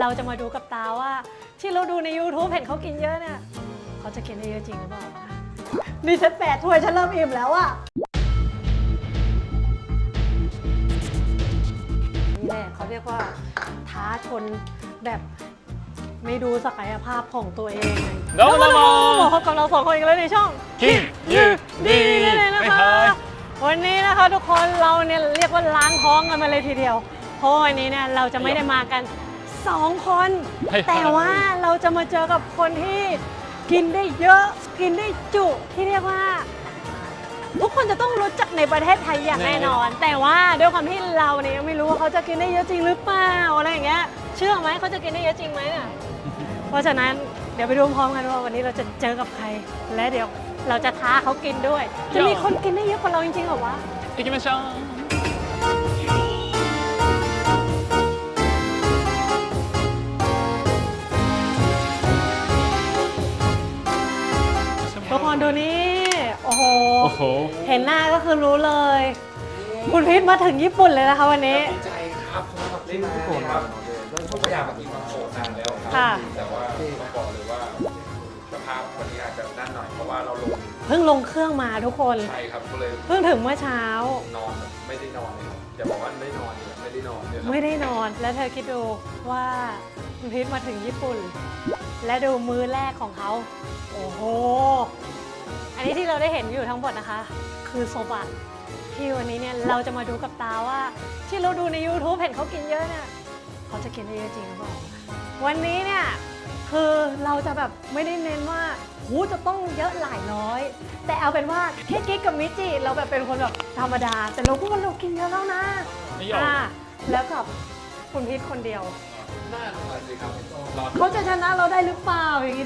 เราจะมาดูกับตาว่า ที่เราดูใน YouTube เห็นเขากินเยอะเนี่ยเขาจะกินได้เยอะจริงหรือเปล่านี่ฉันแปดถ้วยฉันเริ่มอิ่มแล้วอะนี่แหละเขาเรียกว่าท้าชนแบบไม่ดูศักยภาพของตัวเองไงโดนละมอพบกับเราสองคนอีกแล้วในช่องกินยืดดีนี่เลยนะไม่คะเคยวันนี้นะคะทุกคนเราเนี่ยเรียกว่าล้างท้องกันมาเลยทีเดียว เพราะวันนี้เนี่ยเราจะไม่ได้มากัน องคนแต่ว่าเราจะมาเจอกับคนที่กินได้เยอะ กินได้จุที่เรียกว่า ทุกคนจะต้องรู้จักในประเทศไทยอย่างแน่นอน แต่ว่าด้วยความที่เราเนี่ยไม่รู้ว่าเขาจะกินได้เยอะจริงหรือเปล่าอะไรอย่างเงี้ยเชื่อไหมเขาจะกินได้เยอะจริงไหมน่ะ เพราะฉะนั้นเดี๋ยวไปดูพร้อมกันว่าวันนี้เราจะเจอกับใคร และเดี๋ยวเราจะท้าเขากินด้วย จะมีคนกินได้เยอะกว่าเราจริงๆเหรอวะ行きましょう ดูนี่ โอ้โห โอ้โห เห็นหน้าก็คือรู้เลย คุณพิษมาถึงญี่ปุ่นเลยนะคะวันนี้ ดีใจครับเพราะว่าเล่นญี่ปุ่นครับผมพยายามมากินมาโคนานแล้วครัค่ะแต่ว่าต้องบอกเลยว่าสภาพวันนี้อาจจะนั่นหน่อยเพราะว่าเราลงเพิ่งลงเครื่องมาทุกคนไทยครับก็เลยเพิ่งถึงเมื่อเช้า นอนไม่ได้นอนเลยครับอย่าบอกว่าไม่นอนเลยไม่ได้นอนเลยครับไม่ได้นอนแล้วเธอคิดดูว่าคุณพิษมาถึงญี่ปุ่น และดูมื้อแรกของเขา โอ้โห อันนี้ที่เราได้เห็นอยู่ทั้งหมดนะคะ คือโซบะที่วันนี้เนี่ยเราจะมาดูกับตาว่า ที่เราดูใน YouTube เห็นเขากินเยอะเนี่ยเขาจะกินได้เยอะจริงหรือเปล่าวันนี้เนี่ยคือเราจะแบบไม่ได้เน้นว่าหูจะต้องเยอะหลายร้อย แต่เอาเป็นว่าแค่กิ๊กกับมิจิเราแบบเป็นคนแบบธรรมดา แต่เราก็ว่าเรากินเยอะแล้วนะไม่ยอม อ่าแล้วกับคุณพีทคนเดียว น่าทานเลยครับรอเขาจะชนะเราได้หรือเปล่าอย่างนี้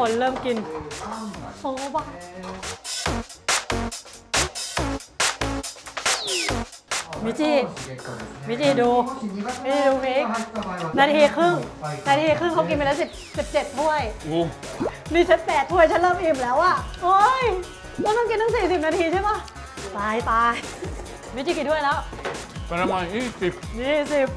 คนเริ่มกินโซบะมิจิมิจิดูมิจิดูมิกนาทีครึ่งนาทีครึ่งเขากินไปแล้วสิบสิบเจ็ดถ้วยโอ้นี่นี่ฉันแปดถ้วยฉันเริ่มอิ่มแล้วอะโอ้ยเราต้องกินตั้งสี่สิบนาทีใช่ปะตายตายมิจิกี่ถ้วยแล้วประมาณยี่สิบยี่สิบ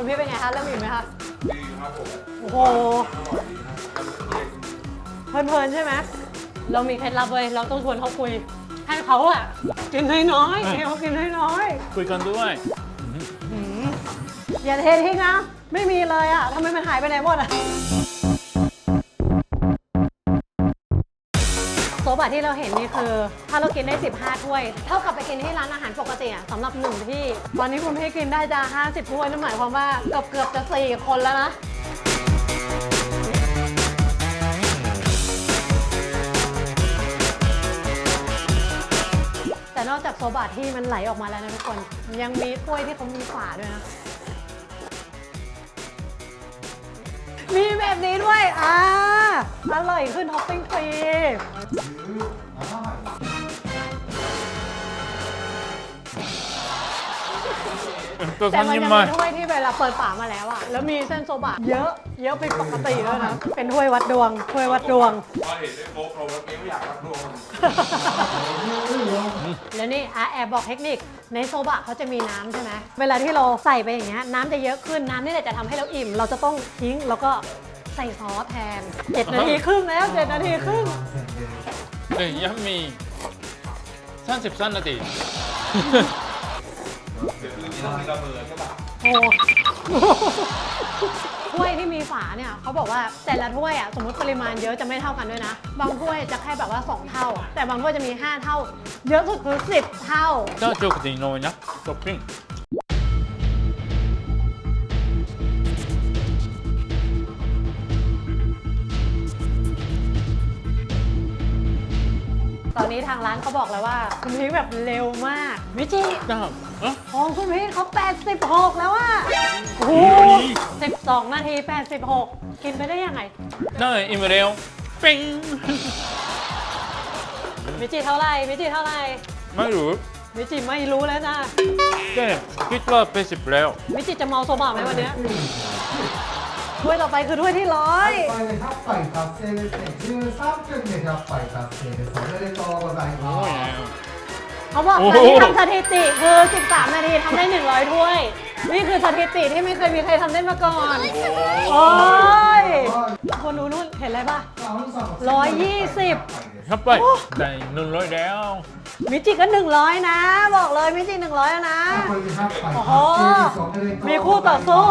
คุณพี่เป็นไงคะเริ่มอิ่มไหมคะดีครับผมโอ้โหเพลินๆใช่ไหมเรามีเคล็ดลับเว้ยเราต้องชวนเขาคุย ให้เขาอะกินน้อยๆให้เขากินน้อยคุยกันด้วยๆหืมอย่าเททิ้งนะ ไม่มีเลยอะทำไมมันหายไปไหนหมดอะ โซบะที่เราเห็นนี่คือ ถ้าเรากินได้ 15 ถ้วย เท่ากับไปกินที่ร้านอาหารปกติอะสำหรับหนึ่งที่ ตอนนี้คุณพี่กินได้จะ50 ถ้วยนั่นหมายความว่าเกือบเกือบจะ4คนแล้วนะแต่นอกจากโซบะที่มันไหลออกมาแล้วนะทุกคน ยังมีถ้วยที่เขามีฝาด้วยนะ มีแบบนี้ด้วย อ่า อร่อยขึ้นท็อปปิ้งฟรีตัวแต่ท่านมันยิ้มยังไหมมีถ้วยที่เวลาเปิดฝามาแล้วอะแล้วมีเส้นโซบะเยอะ เยอะเป็นปกติด้วยนะ เป็นถ้วยวัดดวง ถ้วยวัดดวง พอเห็นได้โฟกเราแล้วไม่อยากรับรวมแล้วนี่อะแอบบอกเทคนิคในโซบะเขาจะมีน้ำใช่ไหมเวลาที่เราใส่ไปอย่างเงี้ยน้ำจะเยอะขึ้นน้ำนี่แหละจะทำให้เราอิ่ม เราจะต้องทิ้งแล้วก็ ใส่ซอสแทนเจ็ดนาทีครึ่งแล้วเจ็ดนาทีครึ่งเอ้ยยัมมี่สั้นสิบสั้นนาทีเดี๋ยวคืนนี้ต้องมีรใช่ปะโอ้ถ้วยที่มีฝาเนี่ยเขาบอกว่าแต่ละถ้วยอะสมมติปริมาณเยอะจะไม่เท่ากันด้วยนะ บางถ้วยจะแค่แบบว่า 2 เท่า แต่บางถ้วยจะมี 5 เท่า เยอะสุดคือ 10 เท่า เจ้าจุกจริงเลยนะจบปิ้งางร้านเขาบอกแล้วว่า คุณพีทแบบเร็วมากวิจิครับเอ้ของคุณพีทเขา86 แล้วว่ะโอ้โหดี 12 นาที 86 กินไปได้ยังไงได้อิ่มเร็ลปิงวิจิเท่าไหร่วิจิเท่าไหร่ไม่รู้วิจิไม่รู้แล้วนะเจ๊คิดว่าเป็สิบแล้ว วิจิจะเมาโซบะไหมวันเนี้ย ถ้วยต่อไปคือถ้วยที่ร้อย これで100杯達成ですね。13分で100杯達成です。おめでとうござい โอ้ย ます。 เขาบอก โอ้ ตอน โห นี้ทำสถิติคือ 13 นาทีทำได้ 100 ถ้วย นี่คือสถิติที่ไม่เคยมีใครทำได้มาก่อน โอ้ย คนดูนู่นเห็นอะไรป่ะ ร้อยยี่สิบเข้าไปได้หนึ่งร้อยแล้ว มิจิก็หนึ่งร้อยนะ บอกเลยมิจิหนึ่งร้อยนะ โอ้โมีคู่ต่อสู้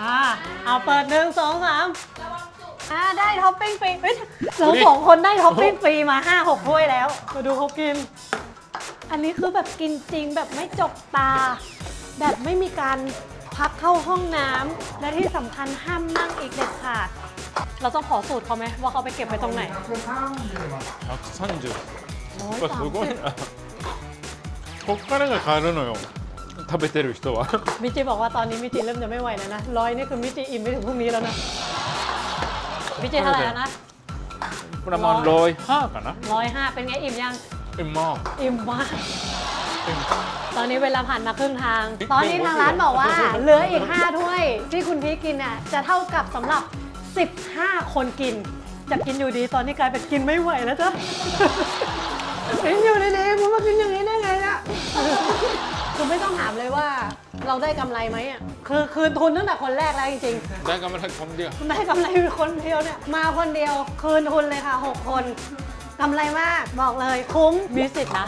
อ่าเอาเปิดหนึ่งสองสามอ่าได้ท็อปปิ้งฟรีเราสองคนได้ท็อปปิ้งฟรีมาห้าหกถ้วยแล้ว มาดูเขากิน อันนี้คือแบบกินจริงแบบไม่จกตา แบบไม่มีการพักเข้าห้องน้ำและที่สำคัญห้ามนั่งอีกเด็ดขาด เราต้องขอสูตรเขาไหมว่าเขาไปเก็บไว้ตรงไหน 130 130やっぱすごいなこっからが変わるのよ食べてる人は มิจิบอกว่าตอนนี้มิจิเริ่มจะไม่ไหวแล้วนะร้อยนี่คือมิจิอิ่มไปถึงพรุ่งนี้แล้วนะ มิจิเท่าไหร่แล้วนะ ประมาณร้อยห้าかな ร้อยห้าเป็นไงอิ่มยัง เ อ็มมากอิ่มมากเอ็มตอนนี้เวลาผ่านมาครึ่งทาง ตอนนี้ทางร้านบอกว่า เหลืออีก 5 ถ้วย ที่คุณพีคกินน่ะจะเท่ากับสำหรับ 15 คนกิน จะกินอยู่ดีตอนนี้กลายเป็นกินไม่ไหวแล้วจ้ะ กินอยู่ดีๆคุณมากินอย่างนี้ได้ไงล่ะคือไม่ต้องถามเลยว่าเราได้กำไรไหมอะคือคืนทุนตั้งแต่คนแรกแล้วจริงๆ ได้กำไรคำเดียว ได้กำไรคนเดียวเนี่ยมาคนเดียวคืนทุนเลยค่ะ 6 คน กำไรมากบอกเลยคุ้มมีสิทธิ์นะ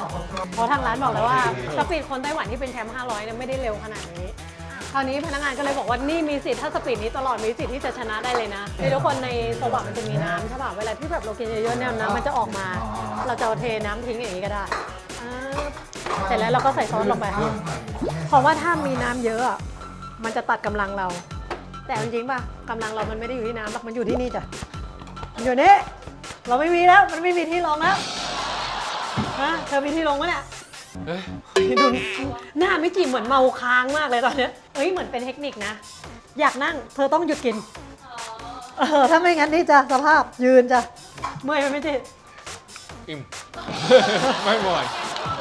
เพราะทางร้านบอกเลยว่าสปีดคนไต้หวันที่เป็นแชมป์500เนี่ยไม่ได้เร็วขนาดนี้ คราวนี้พนักงานก็เลยบอกว่านี่มีสิทธิ์ถ้าสปีดนี้ตลอดมีสิทธิ์ที่จะชนะได้เลยนะคือทุกคนในโซบะมันจะมีน้ำใช่ป่ะเวลาที่แบบเรากินเยอะๆเนี่ยน้ำมันจะออกมา เราจะเอาเทน้ำทิ้งอย่างนี้ก็ได้อ่าเสร็จแล้วเราก็ใส่ซอสลงไปเพราะว่าถ้ามีน้ำเยอะอะมันจะตัดกำลังเรา แต่จริงๆป่ะกำลังเรามันไม่ได้อยู่ที่น้ำหรอกมันอยู่ที่นี่จ้ะมันอยู่นี่ เราไม่มีแล้วมันไม่มีที่ลงแล้วฮะเธอมีที่ลงไหมเนี่ยเอ๊ะดูหน้าไม่จีเหมือนเมาค้างมากเลยตอนเนี้ยเอ้ยเหมือนเป็นเทคนิคนะ อยากนั่ง เธอต้องหยุดกินเออถ้าไม่งั้นนี่จะสภาพยืนจ้ะเมื่อยไหมไม่จีอิ่ม ไม่ไหว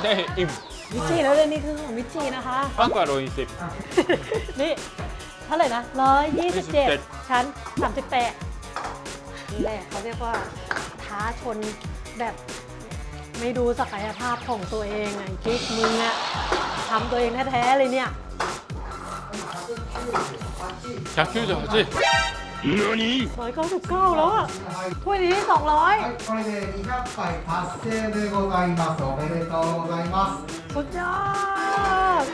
ได้อิ่มมิจิแล้วเลยนี่คือของมิจินะคะ มากกว่าร้อยสิบ นี่เท่าไหร่นะร้อยยี่สิบเจ็ด27 ชั้นสามสิบแปดนี่แหละเขาเรียกว่า ท้าชนแบบไม่ดูศักยภาพของตัวเองไงกิ๊กมึงอะทำตัวเองแท้ๆเลยเนี่ย 198何 ร้อยเก้าสิบเก้าแล้วอะถ้วยนี้สองร้อย はい、これで200杯達成でございます。おめでとうございます。 สุดยอด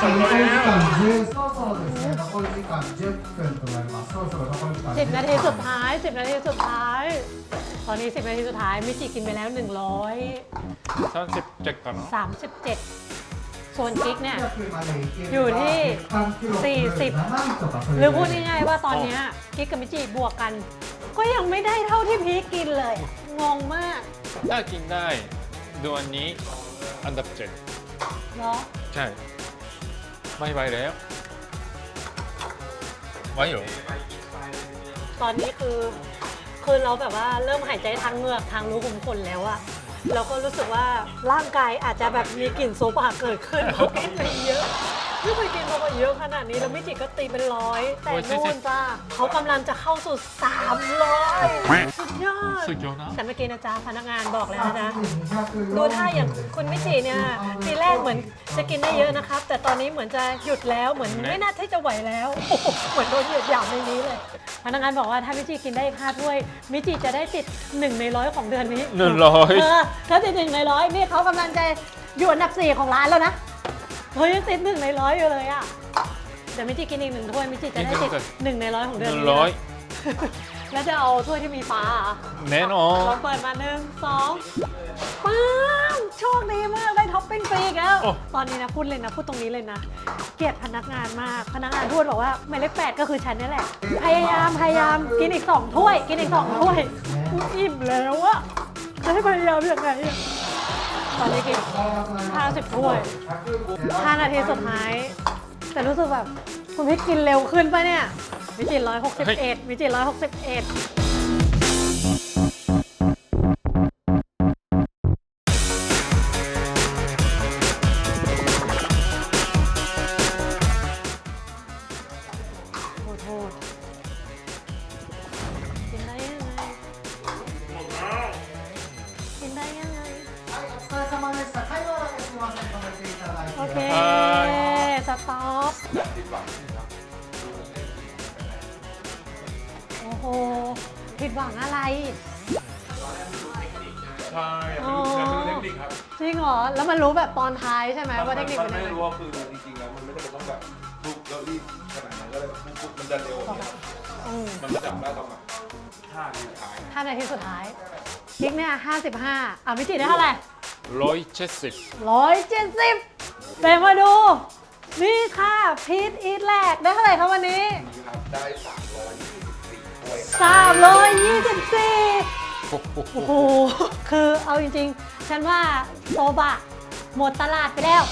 残り時間10、そろそろですね、 残り時間10分となります。そろそろ残り時間 สิบ 10 นาทีสุดท้ายสิบนาทีสุดท้าย ตอนนี้สิบนาทีสุดท้ายมิจิกินไปแล้วหนึ่งร้อย 37かな สามสิบเจ็ดส่วนกิ๊กเนี่ย までいければอยู่ที่ 月間記録40 7位とかそれ หรือพูดง่ายๆว่าตอนเนี้ยกิ๊กกับมิจิบวกกัน ก็ยังไม่ได้เท่าที่พีคกินเลย งงมาก ถ้ากินได้เดือนนี้อันดับเจ็ด เนาะ ใช่ไม่ไหวแล้ว ไหวอยู่ ตอนนี้คือคือเราแบบว่าเริ่มหายใจทางเหงือกทางรูขุมขนแล้วอะเราก็รู้สึกว่าร่างกายอาจจะแบบมีกลิ่นโซบะเกิดขึ้นเพราะกินไปเยอะไม่เคยกินโซบะเยอะขนาดนี้แล้วมิจิก็ตีเป็นร้อย แต่นู่นจ้าเขากำลังจะเข้าสู่300สุดยอด สุดยอดนะ แต่เมื่อกี้นะจ๊ะพนักงานบอกแล้วนะ240ดูท่าอย่างคุณมิจิเนี่ยทีแรกเหมือนจะกินได้เยอะนะครับ แต่ตอนนี้เหมือนจะหยุดแล้วเหมือนไม่น่าที่จะไหวแล้วโอ้โหเหมือนโดนเหยียดหยามในนี้เลย พนักงานบอกว่าถ้ามิจิกินได้อีกห้าถ้วย มิจิจะได้ติดหนึ่งในร้อยของเดือนนี้หนึ่งร้อย เออถ้าติดหนึ่งในร้อยนี่เขากำลังจะอยู่อันดับสี่ของร้านแล้วนะเฮ้ยยังติดหนึ่งในร้อยอยู่เลยอะเดี๋ยวมิจิกินอีกหนึ่งถ้วยมิจิจะได้ติดหนึ่งในร้อยของหเดือนนึ่งนี้ร้อยนะ แล้วจะเอาถ้วยที่มีฟ้าเหรอแน่นอลอนงเปิดมาหนึ่งสองป้ามโชคดีมากได้ท็อปปิ้งฟรีอีกแล้ว โอ้ ตอนนี้นะพูดเลยนะพูดตรงนี้เลยนะ เกลียดพนักงานมาก พนักงานพูดบอกว่าหมายเลขแปดก็คือฉันนี่แหละ พยายามพยายามกินอีกสองถ้วย กินอีกสองถ้วยกูอิ่มแล้วอะจะให้พยายามยังไงอะตอนนี้กิน50ถ้วย5นาทีสุดท้าย แต่รู้สึกแบบคุณพี่กินเร็วขึ้นปะเนี่ย วิจิตร้อยหกสิบเอ็ดวิจิตร้อยหกสิบเอ็ดโทษโทษกินได้ยังไงกินได้ยังไง はい、お疲れ様でした。会話だけすみません、止めていただいて。 โอเค สต็อป โ หวังอะไร ใช่อ๋อไม่รู้ใช่ไม่รู้เทคนิคครับจริงเหรอ แล้วมันรู้แบบตอนท้ายใช่ไหมว่าเทคนิคมัเป็นนไม่ยังไงรู้ว่าคือจริงๆแล้วมันไม่ได้ต้องแบบลุกแล้วรีบขนาดนั้นก็เลยแบบปุ๊บๆมันจะเร็วอย่างเงี้ยอืมมันจะจับได้ตอนแบบห้าทีสุดท้ายห้านาทีสุดท้ายพิกเนี่ยห้าสิบห้าอะวิจิได้เท่าไหร่ ร้อยเจ็ดสิบร้อยเจ็ดสิบเต็มมาดู นี่ค่ะพีทอีทแรกได้เท่าไหร่ครับวันนี้นี่ครับได้324ถ้วย สามร้อยยี่สิบสี่โอ้โหโอ้โห คือเอาจริงๆ ฉันว่าโซบะหมดตลาดไปแล้ว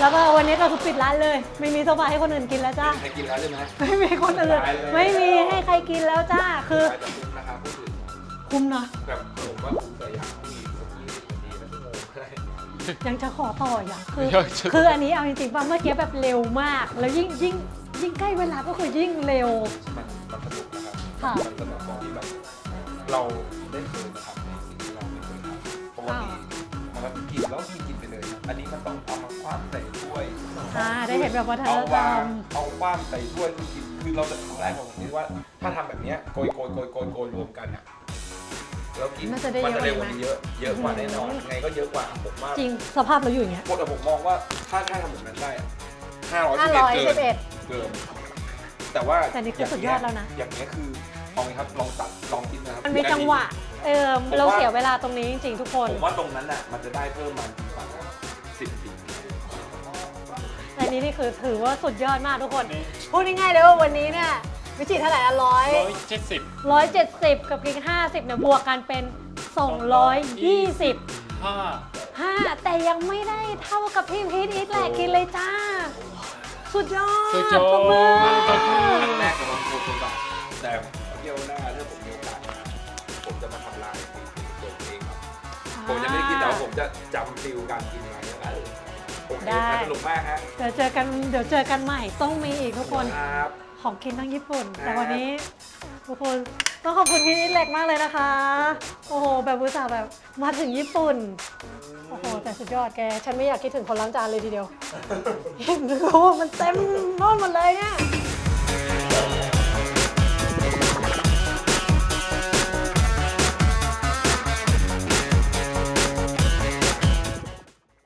แล้วก็วันนี้ก็คือปิดร้านเลย ไม่มีโซบะให้คนอื่นกินแล้วจ้า ใครกินแล้วใช่ไหมไม่มีคนอื่น ไม่มีให้ใครกินแล้วจ้า คือใครจะคุ้มนะครับพูดถึงคุ้มนะแบบผมว่าคุ้มแต่อยากมีสักยี่สิบนาทีนะชั่วโมงก็ได้ยังจะขอต่ออย่างคือคืออันนี้เอาจริงๆป่ะเมื่อกี้แบบเร็วมาก แล้วยิ่งยิ่งยิ่งใกล้เวลาก็คือยิ่งเร็ว มันมันสนุกนะครับ ค่ะ มันสนุกตรงที่แบบเราได้เคยมาทำในสิ่งที่เราไม่เคยทำปกติมันก็กินแล้วกินกินไปเลย อันนี้มันต้องเอามาคว้านใส่ถ้วยอ่าได้เห็นแบบวัฒนเอาธรวารงมเอาคว้านใส่ถ้วยคือกินคือเราจะทำแรกของผมนี่ว่า ถ้าทำแบบเนี้ยโกยโกยโกยโกยโกยรวมกันอะแล้วกินน่าจะได้มัเยอะจะเร็วกไหมว่านี้เยอะเยอะกว่าแน่นอนไงก็เยอะกว่าผมว่า จริงสภาพเราอยู่อย่างเงี้ยคนแต่ผมมองว่าถ้าถ้าทำแบบนั้นได้ห้าร้อยสิบเอ็ดเกิน511เกิน แต่ว่าแต่นี่คือสุดยอดแล้วนะ อย่างเงี้ยคือเอาไงครับลองตัดลองคิดนะครับมันมีจังหวะ เออเราเสียเวลาตรงนี้จริงๆทุกคนผมว่าตรงนั้นน่ะมันจะได้เพิ่มมันประมาณสิบปีแต่นี้นี่คือถือว่าสุดยอดมากทุกคนพูดง่ายๆเลยว่าวันนี้เนี่ยวิจิเท่าไหร่อะร้อยร้อยเจ็ดสิบร้อยเจ็ดสิบกับกิกห้าสิบเนี่ยบวกกันเป็นสองร้อยยี่สิบห้าห้าแต่ยังไม่ได้เท่ากับพี่พีทอีกแหละกินเลยจ้า สุดยอดสุดยอปรบมือดครั้งแรกกับลองโคตรบาทแต่เที่ยวหน้าถ้าผมมีโอกาสนะผมจะมาทำลายตัวเองครับ ผมจะไม่ได้กินแต่ว่าผมจะจำฟิลการกินอะไรแล้วผมเองสนุกมากฮะเดี๋ยวเจอกันเดี๋ยวเจอกันใหม่ต้องมีอีกทุกคน ครับ ของกินทั้งญี่ปุ่นครับแต่วันนี้ ทุกคนต้องขอบคุณพี่นิดเล็กมากเลยนะคะ โอ้โห แบบอุตส่าห์แบบมาถึงญี่ปุ่น โอ้โห แต่สุดยอดแก ฉันไม่อยากคิดถึงคนล้างจานเลยทีเดียวเห็นรู้ว่ามันเต็มโน่นหมดเลยเนี่ย